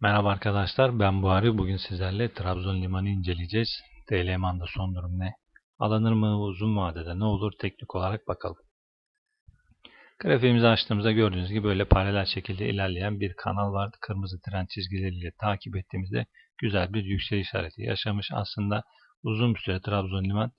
Merhaba arkadaşlar ben Buhari. Bugün sizlerle Trabzon Limanı inceleyeceğiz. TL Liman'da son durum ne? Alınır mı uzun vadede ne olur teknik olarak bakalım. Grafiğimizi açtığımızda gördüğünüz gibi böyle paralel şekilde ilerleyen bir kanal vardı. Kırmızı tren çizgileriyle takip ettiğimizde güzel bir yükseliş işareti yaşamış. Aslında uzun bir süre Trabzon Liman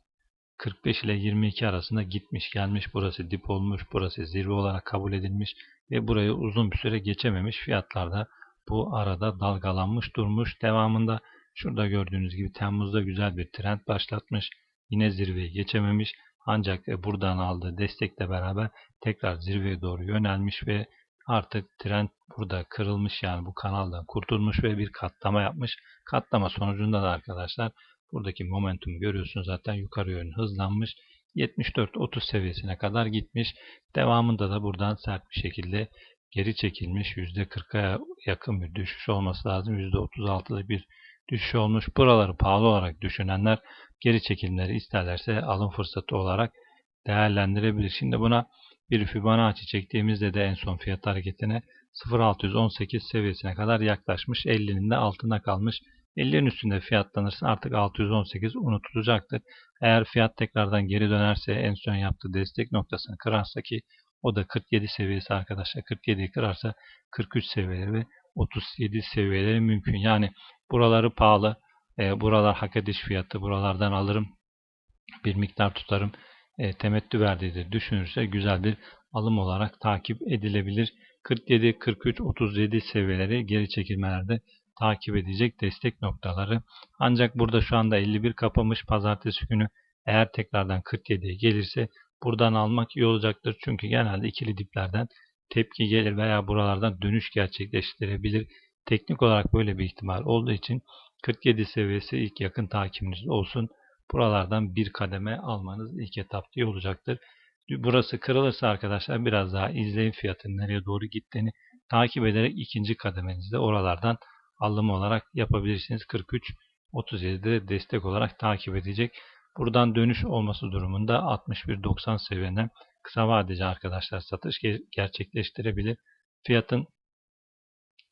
45 ile 22 arasında gitmiş gelmiş. Burası dip olmuş, burası zirve olarak kabul edilmiş ve burayı uzun bir süre geçememiş. Fiyatlarda bu arada dalgalanmış durmuş. Devamında şurada gördüğünüz gibi Temmuz'da güzel bir trend başlatmış. Yine zirveyi geçememiş. Ancak e, buradan aldığı destekle beraber tekrar zirveye doğru yönelmiş ve artık trend burada kırılmış yani bu kanaldan kurtulmuş ve bir katlama yapmış. Katlama sonucunda da arkadaşlar buradaki momentum görüyorsunuz zaten yukarı yönlü hızlanmış. 74-30 seviyesine kadar gitmiş. Devamında da buradan sert bir şekilde geri çekilmiş. %40'a yakın bir düşüş olması lazım. %36'lık bir düşüş olmuş. Buraları pahalı olarak düşünenler geri çekilmeleri isterlerse alım fırsatı olarak değerlendirebilir. Şimdi buna bir Fibonacci çektiğimizde de en son fiyat hareketine 0.618 seviyesine kadar yaklaşmış. 50'nin de altında kalmış. 50'nin üstünde fiyatlanırsa artık 618 unutulacaktır. Eğer fiyat tekrardan geri dönerse en son yaptığı destek noktasını kırarsa ki o da 47 seviyesi arkadaşlar. 47'yi kırarsa 43 seviyeleri ve 37 seviyeleri mümkün. Yani buraları pahalı. E, buralar hak ediş fiyatı. Buralardan alırım. Bir miktar tutarım. E, temettü verdiği de düşünürse güzel bir alım olarak takip edilebilir. 47, 43, 37 seviyeleri geri çekilmelerde takip edecek destek noktaları. Ancak burada şu anda 51 kapamış pazartesi günü eğer tekrardan 47'ye gelirse buradan almak iyi olacaktır. Çünkü genelde ikili diplerden tepki gelir veya buralardan dönüş gerçekleştirebilir. Teknik olarak böyle bir ihtimal olduğu için 47 seviyesi ilk yakın takibiniz olsun. Buralardan bir kademe almanız ilk etapta iyi olacaktır. Burası kırılırsa arkadaşlar biraz daha izleyin fiyatın nereye doğru gittiğini takip ederek ikinci kademenizde oralardan alım olarak yapabilirsiniz. 43 37'de destek olarak takip edecek. Buradan dönüş olması durumunda 61.90 seviyene kısa vadeci arkadaşlar satış gerçekleştirebilir. Fiyatın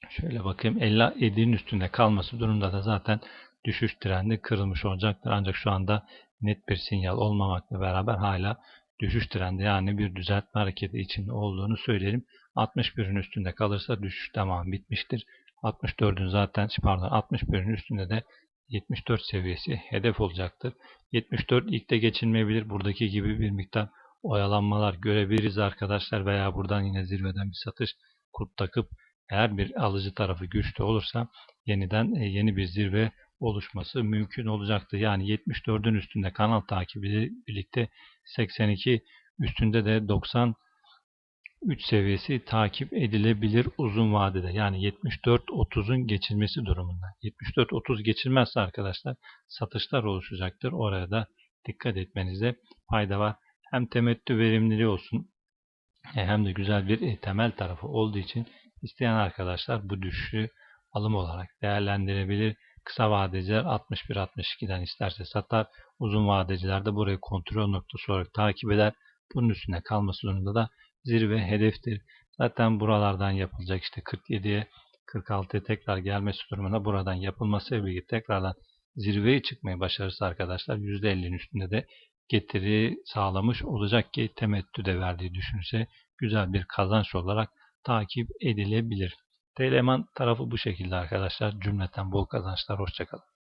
şöyle bakayım 57'nin üstünde kalması durumunda da zaten düşüş trendi kırılmış olacaktır. Ancak şu anda net bir sinyal olmamakla beraber hala düşüş trendi yani bir düzeltme hareketi içinde olduğunu söyleyelim. 61'in üstünde kalırsa düşüş tamam bitmiştir. 64'ün zaten pardon 61'in üstünde de 74 seviyesi hedef olacaktır. 74 ilkte geçilmeyebilir. Buradaki gibi bir miktar oyalanmalar görebiliriz arkadaşlar veya buradan yine zirveden bir satış kurt takıp eğer bir alıcı tarafı güçlü olursa yeniden e, yeni bir zirve oluşması mümkün olacaktır. Yani 74'ün üstünde kanal takibi birlikte 82 üstünde de 90 3 seviyesi takip edilebilir uzun vadede. Yani 74-30'un geçilmesi durumunda. 74-30 geçilmezse arkadaşlar satışlar oluşacaktır. Oraya da dikkat etmenizde fayda var. Hem temettü verimliliği olsun e, hem de güzel bir e, temel tarafı olduğu için isteyen arkadaşlar bu düşüşü alım olarak değerlendirebilir. Kısa vadeciler 61-62'den isterse satar. Uzun vadeciler de burayı kontrol noktası olarak takip eder. Bunun üstüne kalması durumunda da zirve hedeftir. Zaten buralardan yapılacak işte 47'ye 46'ya tekrar gelmesi durumunda buradan yapılması birlikte tekrardan zirveye çıkmayı başarırsa arkadaşlar %50'nin üstünde de getiri sağlamış olacak ki temettü de verdiği düşünürse güzel bir kazanç olarak takip edilebilir. Teleman tarafı bu şekilde arkadaşlar. Cümleten bol kazançlar. Hoşçakalın.